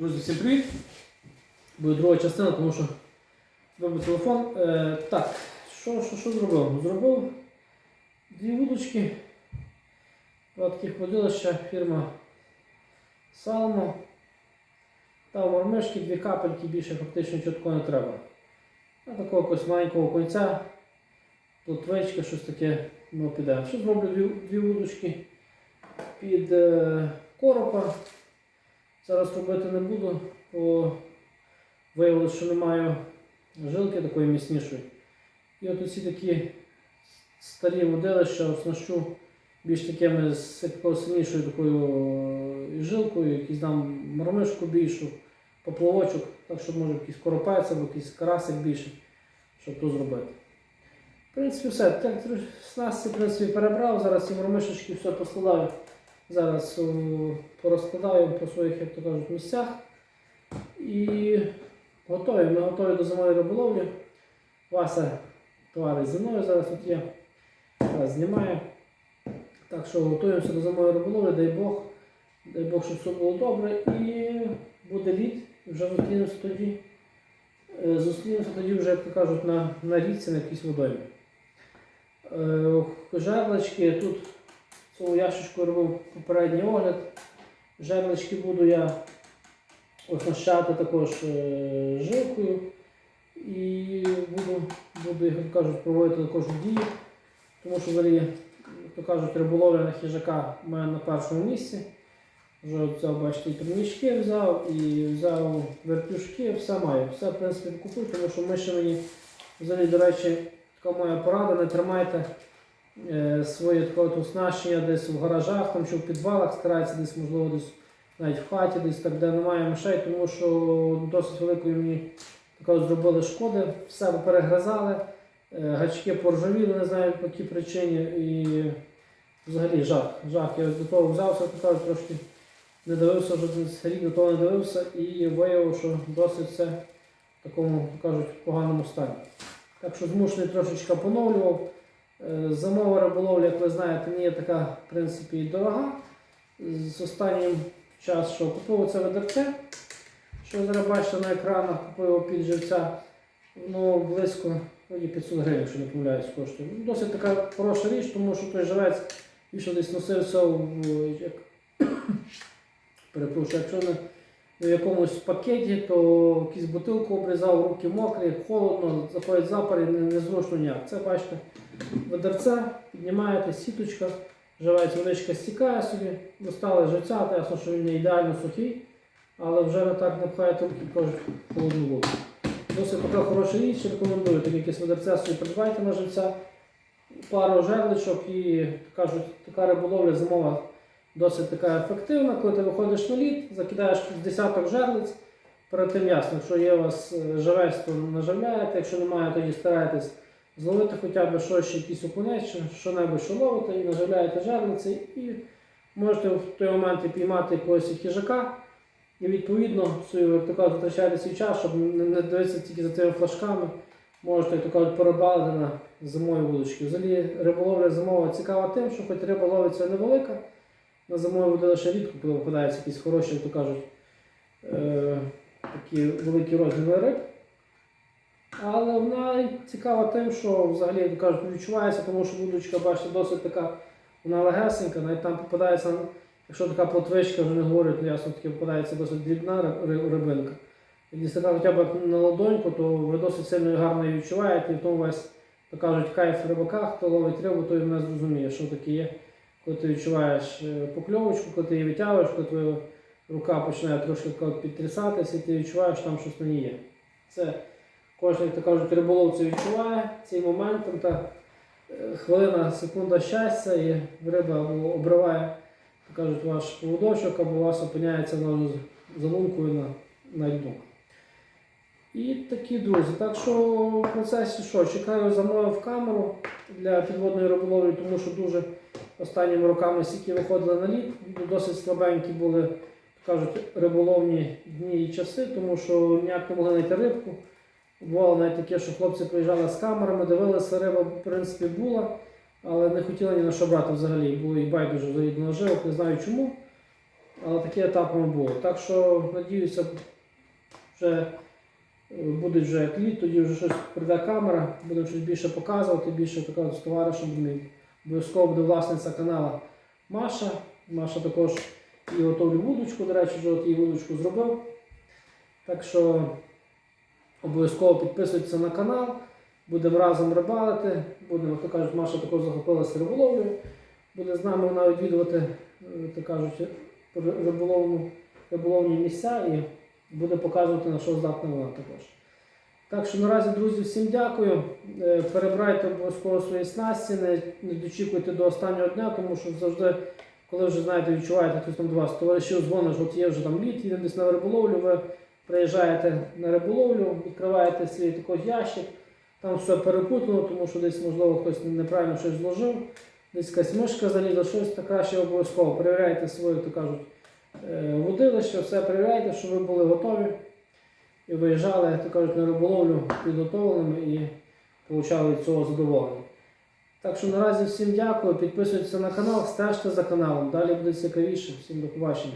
Друзі, всім привіт! Буде друга частина, тому що зробив телефон. Е, так, що, що, що зробив? Зробив дві вудочки. Два таких водилища, фірма Salmo. Та у мармишки дві капельки, більше фактично такого не треба. А такого якогось маленького кольця, плотвичка, щось таке ну, піде. Що зроблю дві, дві вудочки під е, коропа. Зараз робити не буду, бо виявилося, що не маю жилки такої міцнішої. І от ці такі старі водилища оснащу більш такими з сильнішою такою е, жилкою, якийсь дам мармишку більшу, поплавочок, так щоб може якийсь коропець або якийсь карасик більший, щоб то зробити. В принципі, все. Так, снасті в принципі, перебрав, зараз ці мармишечки все поскладаю. Зараз порозкладаю по своїх, як то кажуть, місцях. І готові. Ми готові до зимової риболовлі. Вася товариш зі мною зараз тут є. Зараз знімає. Так що готуємося до зимової риболовлі, дай Бог. Дай Бог, щоб все було добре. І буде лід. Вже зустрінемося тоді. Е, Зустрінемося тоді вже, як то кажуть, на, на річці, на якійсь водоймі. Е, Жерлочки тут цього ящичку робив попередній огляд. Жерлички буду я оснащати також е, жилкою і буду, буду як кажуть, проводити також в дії, тому що взагалі, як то кажуть, риболовля на хижака в мене на першому місці. Вже взяв, бачите, і турнічки взяв, і взяв вертюшки, все маю. Все, в принципі, купив, тому що ми ще мені, взагалі, до речі, така моя порада, не тримайте своє таке оснащення десь в гаражах, там, чи в підвалах старається десь, можливо, десь навіть в хаті, десь так, де немає мишей, тому що досить великої мені такого зробили шкоди, все перегризали, е, гачки поржавіли, не знаю по якій причині. І взагалі жах. жах. Я до того взявся, кажуть, трошки не дивився, вже рік до того не дивився і виявив, що досить все в такому, кажуть, поганому стані. Так що змушений трошечки поновлював. Е, Зимова риболовля, як ви знаєте, не є така, в принципі, дорога. З останнім часом, що купив це ведерце, що зараз бачите на екранах, купив під живця, воно близько вроді 500 гривень, якщо не помиляюсь, коштує. Ну, Досить така хороша річ, тому що той живець більше десь носився як, перепрошую, якщо не в якомусь пакеті, то якусь бутилку обрізав, руки мокрі, холодно, заходить запар і не- незручно ніяк. Це бачите, ведерце, піднімаєте, сіточка, живець водичка стікає собі, достали живця, ясно, що він не ідеально сухий, але вже не так не пхаєте руки, кажуть, холодну воду. Досить така хороша річ, рекомендую, таке якесь ведерце собі придбайте на живця, пару жерличок і кажуть, така риболовля зимова досить така ефективна, коли ти виходиш на лід, закидаєш з десяток жерлиць. Перед тим ясно, якщо є у вас е, живець, то наживляєте, якщо немає, тоді старайтесь зловити хоча б щось, ще якийсь окунець, що-небудь, що ловите, і наживляєте жерлиці, і можете в той момент і піймати якогось хижака. І відповідно свою то витрачаєте свій час, щоб не дивитися тільки за тими флажками. Можете як кажуть, порибалити на. Взагалі риболовля зимова цікава тим, що хоч риба ловиться невелика, на зимові води лише рідко, коли випадаються якісь хороші, як то кажуть, е, такі великі розміри риб. Але вона цікава тим, що взагалі, як то кажуть, відчувається, тому що вудочка, бачите, досить така, вона легесенька, навіть там попадається, якщо така плотвичка, вже не говорять, ну ясно, таки попадається досить дрібна ри- ри- рибинка. Якщо така хоча б на ладоньку, то ви досить сильно і гарно її відчуваєте, і в тому весь, то кажуть, кайф в рибаках, хто ловить рибу, той мене зрозуміє, що таке є коли ти відчуваєш е, покльовочку, коли ти її витягуєш, коли твоя рука починає трошки підтрясатися, і ти відчуваєш, що там щось на ній є. Це кожен, як то кажуть, риболов це відчуває, цей момент, там та е, хвилина, секунда щастя, і риба обриває, так кажуть, ваш поводочок, або у вас опиняється на залункою на, на льду. І такі друзі. Так що в процесі що, чекаю замовив камеру для підводної риболовлі, тому що дуже останніми роками стільки виходили на лід, досить слабенькі були, кажуть, риболовні дні і часи, тому що ніяк не могли знайти рибку. Бувало навіть таке, що хлопці приїжджали з камерами, дивилися, риба в принципі була, але не хотіли ні на що брати взагалі, було і байдуже до наживок, не знаю чому. але такі етапи було. Так що, надіюся, вже е, буде вже як літ, тоді вже щось прийде камера, будемо щось більше показувати, більше такого з товаришем. Обов'язково буде власниця каналу Маша. Маша також і готовлю вудочку, до речі, вже от її вудочку зробив. Так що обов'язково підписуйтесь на канал, будемо разом рибалити. Будемо, то кажуть, Маша також захопилася риболовлею. Буде з нами вона відвідувати, е, так кажуть, риболовну, риболовні місця і буде показувати, на що здатна вона також. Так що наразі, друзі, всім дякую. Е, Перебирайте обов'язково свої снасті, не, не дочікуйте до останнього дня, тому що завжди, коли вже знаєте, відчуваєте хтось там до вас, товаришів дзвониш, от є вже там літ, їдемо десь на риболовлю, ви приїжджаєте на риболовлю, відкриваєте свій такий ящик, там все перепутано, тому що десь, можливо, хтось неправильно щось зложив, десь якась мишка залізла, щось то краще обов'язково. Перевіряйте своє, то кажуть, е, водилище, все перевіряйте, щоб ви були готові і виїжджали, як то кажуть, на риболовлю підготовленими і отримали від цього задоволення. Так що наразі всім дякую, підписуйтесь на канал, стежте за каналом. Далі буде цікавіше. Всім до побачення.